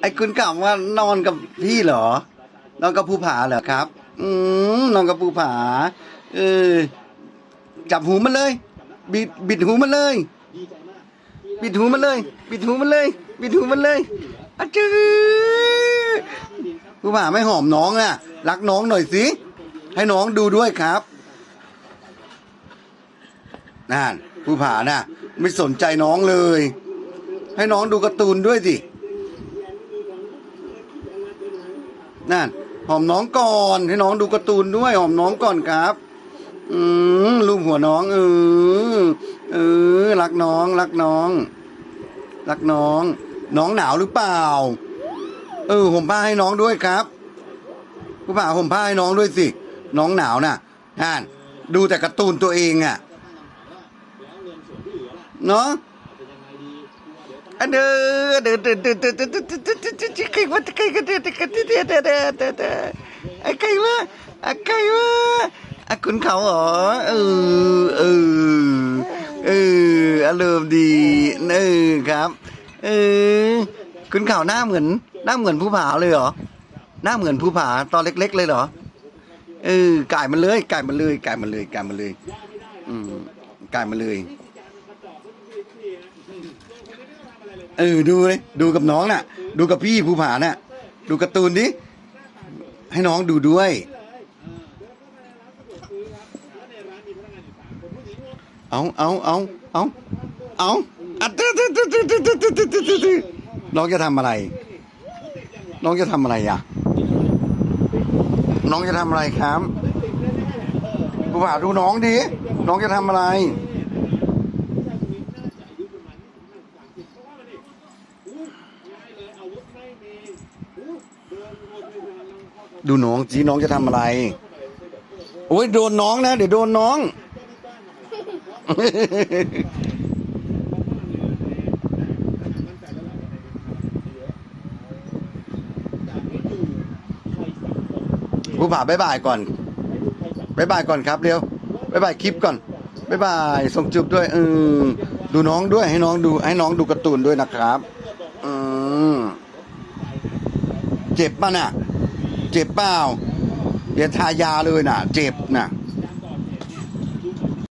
ไอ้คุณกล่าวว่านอนกับพี่เหรอ นอนกับภูผาเหรอครับ อืมนอนกับภูผา เออ จับหูมันเลย บิดบิดหูมันเลย บิดหูมันเลย บิดหูมันเลย บิดหูมันเลยอะจื้อภูผาไม่หอมน้องอะ รักน้องหน่อยสิ ให้น้องดูด้วยครับนั่นภูผาน่ะ ไม่สนใจน้องเลย ให้น้องดูการ์ตูนด้วยสิ นั่นหอมน้องก่อนให้น้องดูการ์ตูนด้วยหอมน้องก่อนครับ อืมลูบหัวน้องเออเออรักน้อง รักน้อง รักน้อง น้องหนาวหรือเปล่า เออห่มผ้าให้น้องด้วยครับผู้ผ่าห่มผ้าให้น้องด้วยสิ น้องหนาวน่ะนั่นดูแต่การ์ตูนตัวเองอะเนาะ อันเด้อเด้อเด้อเด้อเด้อเด้อเด้อเด้อเด้อเด้อเด้อใครวะใครกันเด้อเด้อเด้อเด้อเด้อเด้อเด้อเด้อไอ้ใครวะไอ้ใครวะไอ้คุณเขาเหรอเออเออเอออารมณ์ดีเออครับเออคุณเขาหน้าเหมือน หน้าเหมือนผู้ผาเลยเหรอหน้าเหมือนผู้ผาตอนเล็ก ๆ เลยเหรอเออไก่มันเลยไก่มันเลยไก่มันเลยไก่มันเลย อืมไก่มันเลย เออดูเลยดูกับน้องน่ะ ดูกับพี่ภูผาน่ะ ดูการ์ตูนดิให้น้องดูด้วย เอาเอาเอาเอาเอาอัดน้องจะทำอะไร น้องจะทำอะไรอะ น้องจะทำอะไรครับภูผาดูน้องดิน้องจะทำอะไร ดูน้องจีน้องจะทำอะไร โอ้ยโดนน้องนะ เดี๋ยวโดนน้อง ผู้ผ่าบายบายก่อนบายบายก่อนครับเร็วบายบายคลิปก่อนบายบายส่งจุบด้วยเออดูน้องด้วยให้น้องดูให้น้องดูการ์ตูนด้วยนะครับ อืมเจ็บป่ะน่ะ เจ็บเปล่าเดี๋ยวทายาเลยน่ะเจ็บน่ะ